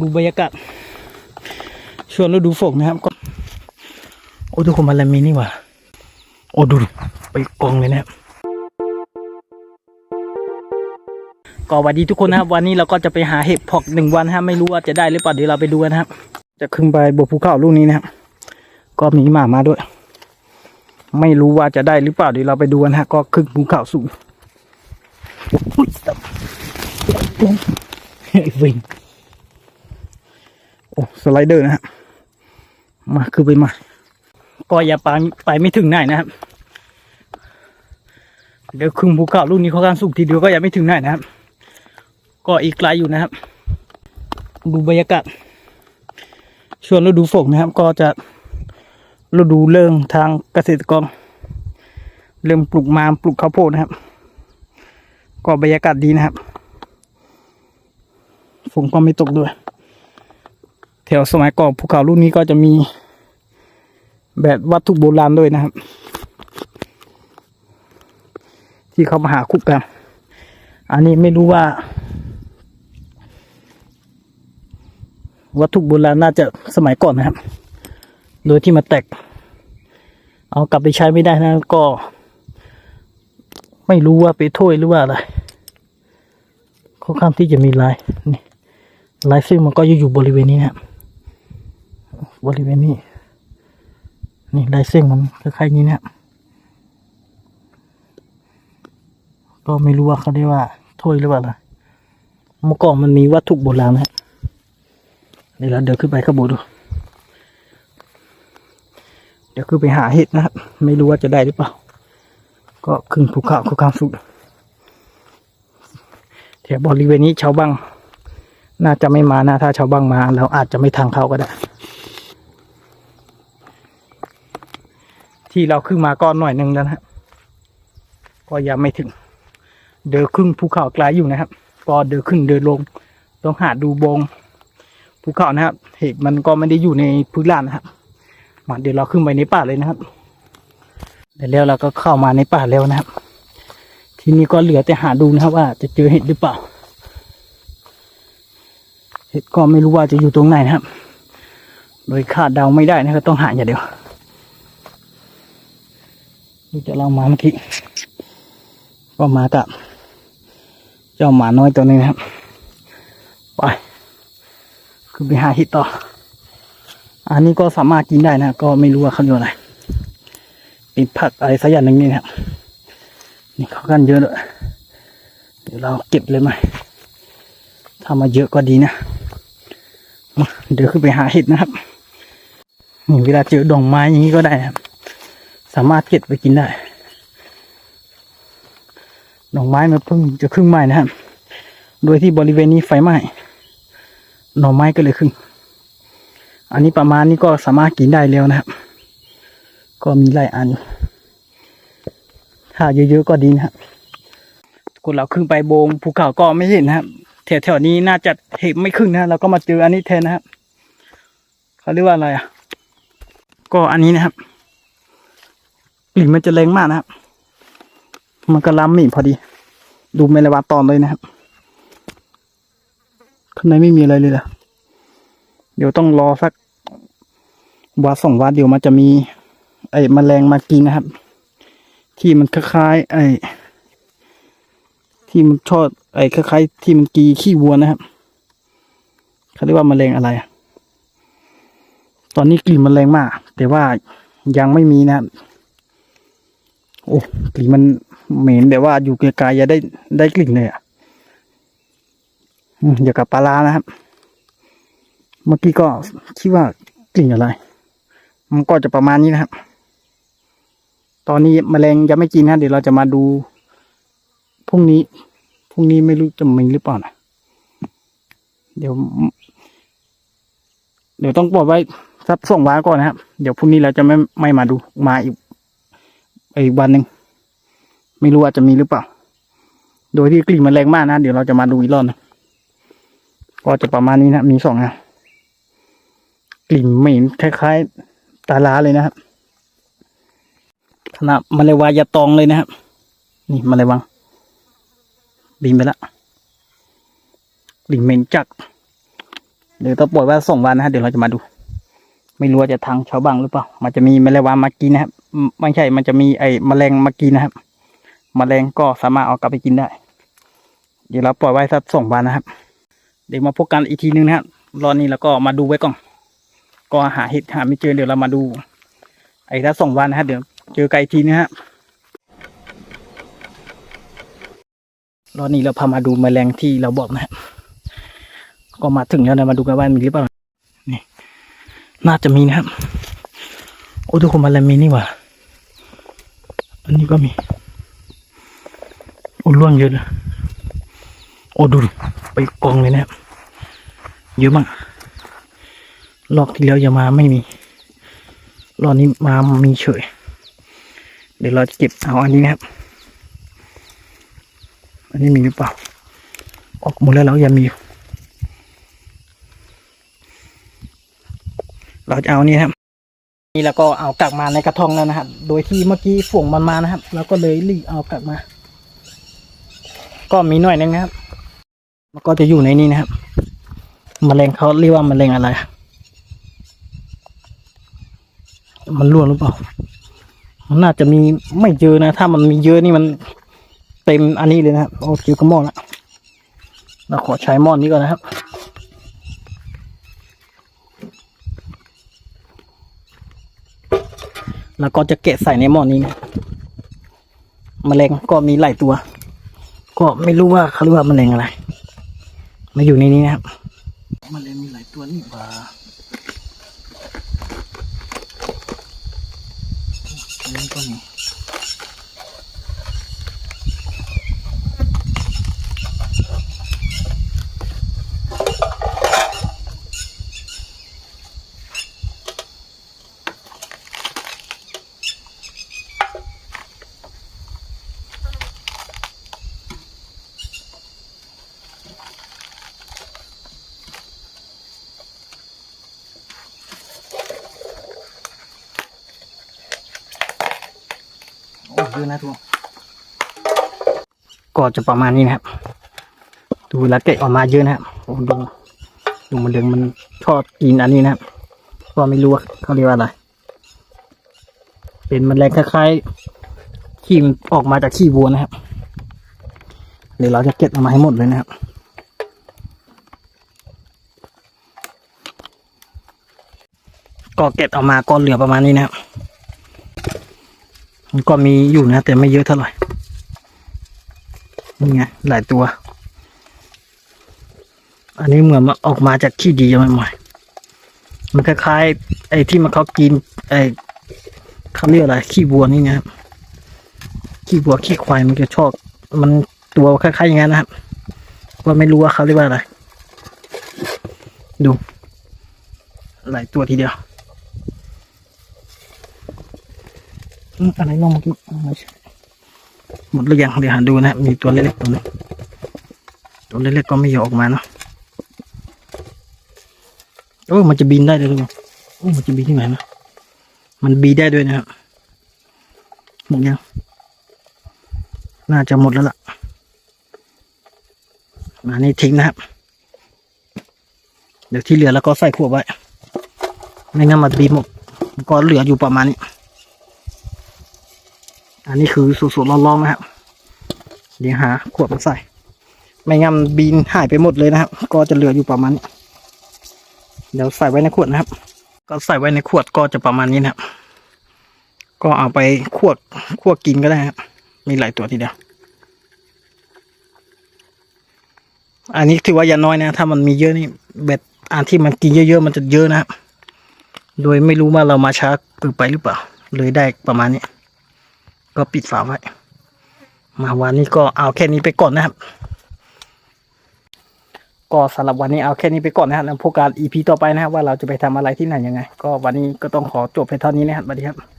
ดูบรรยากาศช่วงฤดูฝนนะครับก็โอ้ทุกคนมันอะไรมีนี่ว่าโอ้ดูไปกองเลยนะครับก็สวัสดีทุกคนนะครับวันนี้เราก็จะไปหาเห็บพอกหนึ่งวันนะไม่รู้ว่าจะได้หรือเปล่าเดี๋ยวเราไปดูกันนะครับ จะขึ้นไปบนภูเขาลูกนี้นะครับก็มีหมามาด้วย ไม่รู้ว่าจะได้หรือเปล่าเดี๋ยวเราไปดูกันนะฮะ ก็ขึ้นภูเขาสูงอุ๊ยตับไอ้วิง โอ้สไลเดอร์นะฮะมาคือไปมาก็อย่าไปไปไม่ถึงไหนนะครับเดี๋ยวขึ้นภูเขาลูกนี้เขาการสูงทีเดียวก็ยังไม่ถึงไหนนะครับ ก็อีกไกลอยู่นะครับ ดูบรรยากาศช่วงฤดูฝนนะครับ ก็จะฤดูเรื่องทางเกษตรกรเริ่มปลูกมามปลูกข้าวโพดนะครับ ก็บรรยากาศดีนะครับฝนก็ไม่ตกด้วย แถวสมัยก่อนภูเขาลูกนี้ก็จะมีแบบวัตถุโบราณด้วยนะครับ ที่เขามาหาคุกกัน อันนี้ไม่รู้ว่า วัตถุโบราณน่าจะสมัยก่อนนะครับ โดยที่มาแตก เอากลับไปใช้ไม่ได้นะก็ ไม่รู้ว่าไปถ้วยหรือว่าอะไรค่อนข้างที่จะมีลายนี่ลายซึ่งมันก็อยู่อยู่บริเวณนี้นะครับ บริเวณนี้นี่ลายเส้นมันคล้ายๆนี้นะก็ไม่รู้ว่าเขาเรียกว่าถ้วยหรือเปล่าล่ะเมื่อก่อนมันมีวัตถุโบราณนะเดี๋ยวเราเดินขึ้นไปข้างบนดู เดี๋ยวคือไปหาเห็ดนะครับ ไม่รู้ว่าจะได้หรือเปล่า ก็ขึ้นภูเขาภูเขาสุดแถวบริเวณนี้ชาวบ้าง น่าจะไม่มานะถ้าชาวบ้างมาเราอาจจะไม่ทางเข้าก็ได้ ที่เราขึ้นมาก็หน่อยหนึ่งแล้วนะครับก็ยังไม่ถึง เดินขึ้นภูเขาไกลอยู่นะครับ ก็เดินขึ้นเดินลง ต้องหาดูบงภูเขานะครับเห็ดมันก็ไม่ได้อยู่ในพื้นลานนะครับมาเดี๋ยวเราขึ้นไปในป่าเลยนะครับเดี๋ยวแล้วเราก็เข้ามาในป่าแล้วนะครับ ทีนี้ก็เหลือแต่หาดูนะครับว่า จะเจอเห็ดหรือเปล่า เห็ดก็ไม่รู้ว่าจะอยู่ตรงไหนนะครับ โดยคาดเดาไม่ได้นะครับต้องหาอย่างเดียวูจะลองมาเมื่อกี้ก็มากับเจ้าหมาน้อยตัวนี้นะครับ ไปขึ้นไปหาเห็ดต่อ อันนี้ก็สามารถกินได้นะ ก็ไม่รู้ว่าเขาเรียกอะไรเป็นผักอะไรสักอย่างหนึ่งนี่นะครับ นี่เขากันเยอะเลยเดี๋ยวเราเก็บเลยไหมถ้ามาเยอะก็ดีนะ เดี๋ยวขึ้นไปหาเห็ดนะครับนี่เวลาเจอดอกไม้อย่างนี้ก็ได้นะครับ สามารถเก็บไปกินได้ดอกไม้มันเพิ่งจะครึ่งไหม้นะครับ โดยที่บริเวณนี้ไฟไหม้ หน่อไม้ก็เลยครึ่ง อันนี้ประมาณนี้ก็สามารถกินได้แล้วนะครับ ก็มีหลายอัน ถ้าเยอะๆก็ดีนะครับคนเราขึ้นไปโบงภูเขาก็ไม่เห็นนะครับแถวๆนี้น่าจะเห็นไม่ขึ้นนะเราก็มาเจออันนี้แทนนะครับเขาเรียกว่าอะไรอะ ก็อันนี้นะครับ กลิ่นมันจะแรงมากนะครับ มันก็ล้ำมีพอดี ดูเมลวาตอนเลยนะครับ ข้างในไม่มีอะไรเลยล่ะ เดี๋ยวต้องรอสักวันสองวันเดี๋ยวมันจะมี ไอ้แมลงมากินนะครับ ที่มันคล้ายๆไอ้ที่มันชอบไอ้คล้ายๆที่มันกีขี้วัวนะครับเขาเรียกว่าแมลงอะไร ตอนนี้กลิ่นมันแรงมาก แต่ว่ายังไม่มีนะครับ โอ้กลิ่นมันเหม็นแต่ว่าอยู่ไกลๆจะได้ได้กลิ่นเลยอะอืมเดี๋ยวกับปลาร้านะครับ เมื่อกี้ก็คิดว่ากลิ่นอะไร มันก็จะประมาณนี้นะครับ ตอนนี้มแมลงยังไม่กินนะเดี๋ยวเราจะมาดูพรุ่งนี้พรุ่งนี้ไม่รู้จะมีหรือเปล่านะเดี๋ยว เดี๋ยวต้องปล่อยไว้สักส่งว้าก่อนนะครับ เดี๋ยวพรุ่งนี้เราจะไม่ไม่มาดูมาอีก อีกวันหนึ่งไม่รู้ว่าจะมีหรือเปล่า โดยที่กลิ่นมันแรงมากนะ เดี๋ยวเราจะมาดูอีกรอบหนึงก็จะประมาณนี้นะ มีสองอะกลิ่นเหม็นคล้ายๆ ตาลาเลยนะครับขนาดมาเลยวายาตองเลยนะครับ นี่มาเลยวัง บินไปละกลิ่นเหม็นจักเดี๋ยวต้องปล่อยไว้สองวันนะฮะเดี๋ยวเราจะมาดู ไม่รู้ว่าจะทางชาวบ้างหรือเปล่า มันจะมีแมลงวันมากินนะครับ ไม่ใช่ มันจะมีไอ้แมลงมากินนะครับแมลงก็สามารถเอากลับไปกินได้ เดี๋ยวเราปล่อยไว้สักสองวันนะครับ เดี๋ยวมาพบกันอีกทีนึงนะครับรอบนี้แล้วก็มาดูไว้ก่อน ก็หาเห็ดหาไม่เจอเดี๋ยวเรามาดู ไอ้ถ้าสองวันนะครับเดี๋ยวเจอกันอีกทีนะฮะรอบนี้เราพามาดูแมลงที่เราบอกนะครับก็มาถึงแล้วนะมาดูกันว่ามีหรือเปล่า นี่ น่าจะมีนะครับ โอ้ทุกคนแมลงมีนี่หว่า นนี้ก็มี โอ้ล่วงเยอะเลยโอ้ดูดิไปกองเลยนะครับเยอะมากรอบที่แล้วอย่ามาไม่มีรอบนี้มามีเฉย เดี๋ยวเราจะเก็บเอาอันนี้นะครับ อันนี้มีหรือเปล่า ออกหมดแล้วแล้วยังมี เราจะเอานี่ครับ นี่แล้วก็เอากลับมาในกระทองแล้วนะครับ โดยที่เมื่อกี้ฝ่วงมันมานะครับ แล้วก็เลยรีเอากลับมา ก็มีหน่อยนึงนะครับ มันก็จะอยู่ในนี้นะครับแมลงเขาเรียกว่าแมลงอะไร มันร่วงหรือเปล่า มันน่าจะมีไม่เยอะนะ ถ้ามันมีเยอะนี่มันเต็มอันนี้เลยนะครับ โอ้จิวกระหม้อละเราขอใช้หม้อนนี้ก่อนนะครับ แล้วก็จะเกะใส่ในหม้อนี้นะแมลงก็มีหลายตัว ก็ไม่รู้ว่าเขาเรียกว่าแมลงอะไร มาอยู่ในนี้นะครับแมลงมีหลายตัวนี่หว่าอันนี้ก็มี ยนะทุกคนก็จะประมาณนี้นะครับ ดูแล้วเกะออกมาเยอะนะครับโอ้ดูดูมันเดืองมันชอบกินอันนี้นะครับก็ไม่รู้ว่าเขาเรียกว่าอะไร เป็นแมันแรงคล้ายๆขี้มันออกมาจากขี้วัวนะครับ เดี๋ยวเราจะเก็บออกมาให้หมดเลยนะครับก็เก็บออกมาก็เหลือประมาณนี้นะครับ มันก็มีอยู่นะ แต่ไม่เยอะเท่าไหร่นี่ไงหลายตัว อันนี้เหมือนมันออกมาจากขี้ดียังไม่หมดมันคล้ายๆไอ้ที่มันเขากิน ไอ้เขาเรียกอะไรขี้วัวนี่นะครับขี้วัวขี้ควายมันจะชอบ มันตัวคล้ายๆอย่างนั้นนะครับก็ไม่รู้ว่าเขาเรียกว่าอะไร ดู หลายตัวทีเดียว อะไรลงเมื่อกี้อ๋อไม่ใช่หมดหรือยังเดี๋ยวหาดูนะมีตัวเล็กๆตัวนึงตัวเล็กๆก็ไม่ยอมออกมาเนาะโอ้มันจะบินได้เลยทุกคนโอ้มันจะบินที่ไหนนะมันบีได้ด้วยนะครับหมดยังน่าจะหมดแล้วล่ะมานี่ทิ้งนะครับ เดี๋ยวที่เหลือแล้วก็ใส่ขวดไว้ ไม่งั้นมันบีหมดก็เหลืออยู่ประมาณนี้ อันนี้คือสูตรๆร้อนๆนะครับ เดี๋ยวหาขวดมาใส่ ไม่งั้นบีนหายไปหมดเลยนะครับ ก็จะเหลืออยู่ประมาณนี้เดี๋ยวใส่ไว้ในขวดนะครับ ก็ใส่ไว้ในขวดก็จะประมาณนี้นะครับ ก็เอาไปขวดขวดกินก็ได้ครับ มีหลายตัวทีเดียว อันนี้ถือว่าอย่าน้อยนะ ถ้ามันมีเยอะนี่เบ็ดอันที่มันกินเยอะๆมันจะเยอะนะครับ โดยไม่รู้ว่าเรามาช้าเกินไปหรือเปล่า เลยได้ประมาณนี้ ก็ปิดฝาไว้ มาวันนี้ก็เอาแค่นี้ไปก่อนนะครับ ก็สำหรับวันนี้เอาแค่นี้ไปก่อนนะครับแล้วพบกัน EP ต่อไปนะครับว่าเราจะไปทำอะไรที่ไหนยังไง ก็วันนี้ก็ต้องขอจบไปเท่านี้นะครับสวัสดีครับ